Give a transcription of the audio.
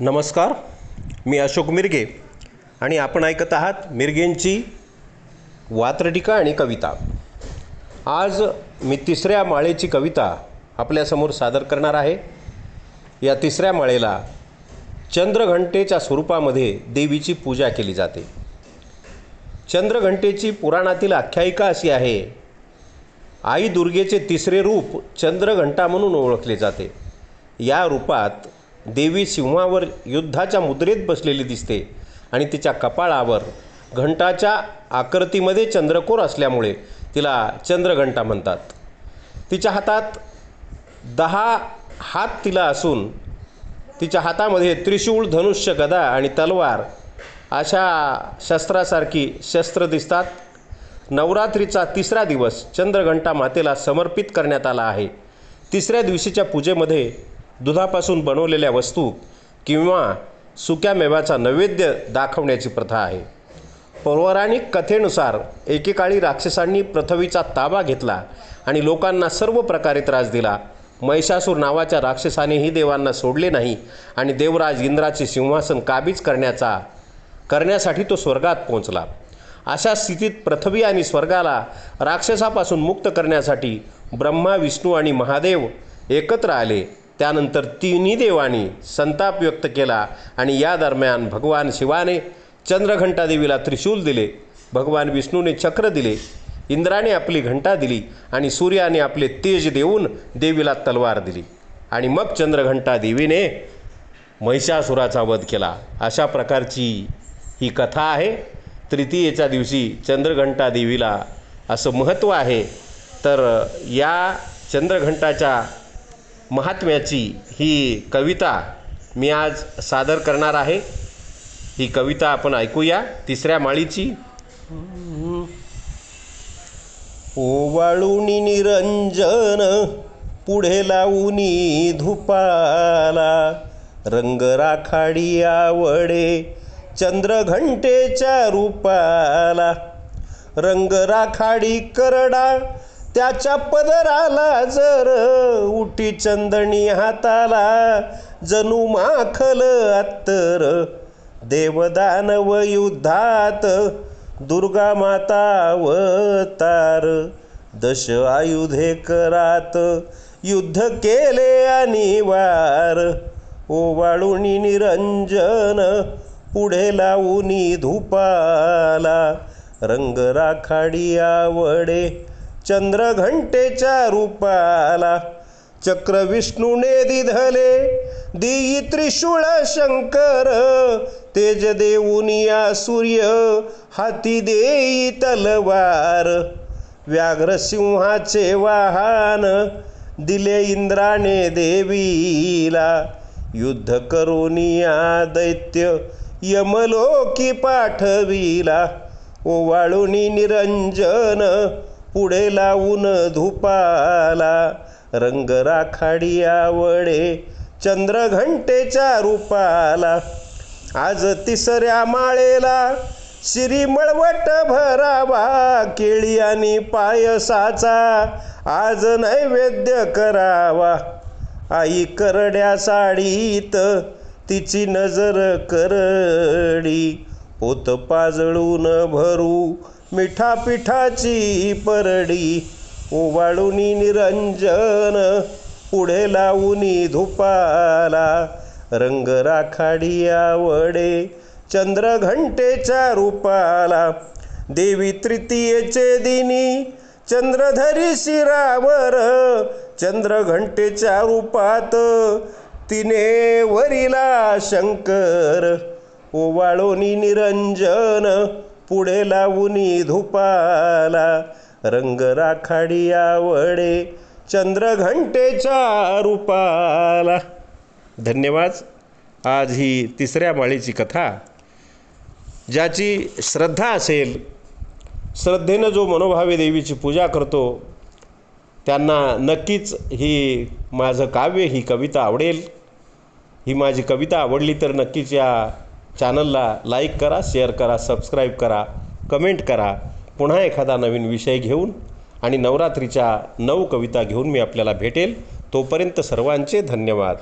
नमस्कार मी अशोक मिरगे आणि आपण ऐकत आहात मिरगेंची वात्रटिका आणि कविता. आज मी तिसऱ्या माळेची कविता आपल्यासमोर सादर करणार आहे. या तिसऱ्या माळेला चंद्रघंटेच्या स्वरूपामध्ये देवीची पूजा केली जाते. चंद्रघंटेची पुराणातील आख्यायिका अशी आहे आई दुर्गेचे तिसरे रूप चंद्रघंटा म्हणून ओळखले जाते. या रूपात देवी सिंहावर युद्धाच्या मुद्रेत बसलेली दिसते आणि तिच्या कपाळावर घंटाच्या आकृतीमध्ये चंद्रकोर असल्यामुळे तिला चंद्रघंटा म्हणतात. तिच्या हातात दहा हात तिला असून तिच्या हातामध्ये त्रिशूळ धनुष्य गदा आणि तलवार अशा शस्त्रासारखी शस्त्र दिसतात. नवरात्रीचा तिसरा दिवस चंद्रघंटा मातेला समर्पित करण्यात आला आहे. तिसऱ्या दिवशीच्या पूजेमध्ये दुधापासून बनवलेल्या वस्तू किंवा सुक्या मेव्याचा नैवेद्य दाखवण्याची प्रथा आहे. पौराणिक कथेनुसार एकेकाळी राक्षसांनी पृथ्वीचा ताबा घेतला आणि लोकांना सर्व प्रकारे त्रास दिला. महिषासूर नावाच्या राक्षसानेही देवांना सोडले नाही आणि देवराज इंद्राचे सिंहासन काबीज करण्याचा करण्यासाठी तो स्वर्गात पोहोचला. अशा स्थितीत पृथ्वी आणि स्वर्गाला राक्षसापासून मुक्त करण्यासाठी ब्रह्मा विष्णू आणि महादेव एकत्र आले. त्यानंतर तिन्ही देवांनी संताप व्यक्त केला आणि या दरम्यान भगवान शिवाने चंद्रघंटा देवीला त्रिशूल दिले भगवान विष्णूने चक्र दिले इंद्राने आपली घंटा दिली आणि सूर्याने आपले तेज देऊन देवीला तलवार दिली. आणि मग चंद्रघंटा देवीने महिषासुराचा वध केला. अशा प्रकारची ही कथा आहे. तृतीयेच्या दिवशी चंद्रघंटा देवीला असं महत्त्व आहे. तर या चंद्रघंटाच्या महात्म्याची ही कविता मी आज सादर करणार आहे. ही कविता आपण ऐकूया. तिसऱ्या माळीची. ओवाळूनी निरंजन पुढे लावूनी धुपाला. रंग राखाडी आवडे चंद्रघंटेच्या रूपाला. रंग राखाडी करडा त्याच्या पदराला जर उठी चंदणी हाताला जणू माखल अत्तर देवदानव युद्धात दुर्गा माता अवतार दश आयुधे करात युद्ध केले आणि वार ओवाळूनी निरंजन पुढे लावूनी धुपाला रंग राखाडी आवडे चंद्रघंटेच्या रूपाला. चक्रविष्णूने दिधले देई त्रिशूळ शंकर. तेज देऊनिया सूर्य हाती देई तलवार. व्याघ्रसिंहाचे वाहन दिले इंद्राने देवीला. युद्ध करुनिया दैत्य यमलोकी पाठविला. ओवाळूनी निरंजन पुढे लावून धुपाला रंग राखाडी आवडे चंद्रघंटेच्या रूपाला. आज तिसऱ्या माळेला श्री मळवट भरावा केळी आणि पायसाचा आज नैवेद्य करावा. आई करड्या साडीत तिची नजर करडी पोत पाजळून भरू मिठा पिठाची परडी ओवाळूनी निरंजन पुढे लावूनी धुपाला रंग राखाडी आवडे चंद्रघंटेच्या रूपाला देवी तृतीयेचे दिनी चंद्रधरी शिरावर चंद्रघंटेच्या रूपात तिने वरिला शंकर ओवाळोनी निरंजन पुढे लावूनी धुपाला. रंग राखाडी आवडे चंद्रघंटेच्या रूपाला. धन्यवाद. आज ही तिसऱ्या माळीची कथा. ज्याची श्रद्धा असेल श्रद्धेनं जो मनोभावे देवीची पूजा करतो त्यांना नक्कीच ही माझं काव्य ही कविता आवडेल. ही माझी कविता आवडली तर नक्कीच या चॅनलला लाईक करा शेअर करा सबस्क्राईब करा कमेंट करा. पुन्हा एखादा नवीन विषय घेऊन आणि नवरात्रीच्या नऊ कविता घेऊन मी आपल्याला भेटेल. तोपर्यंत सर्वांचे धन्यवाद.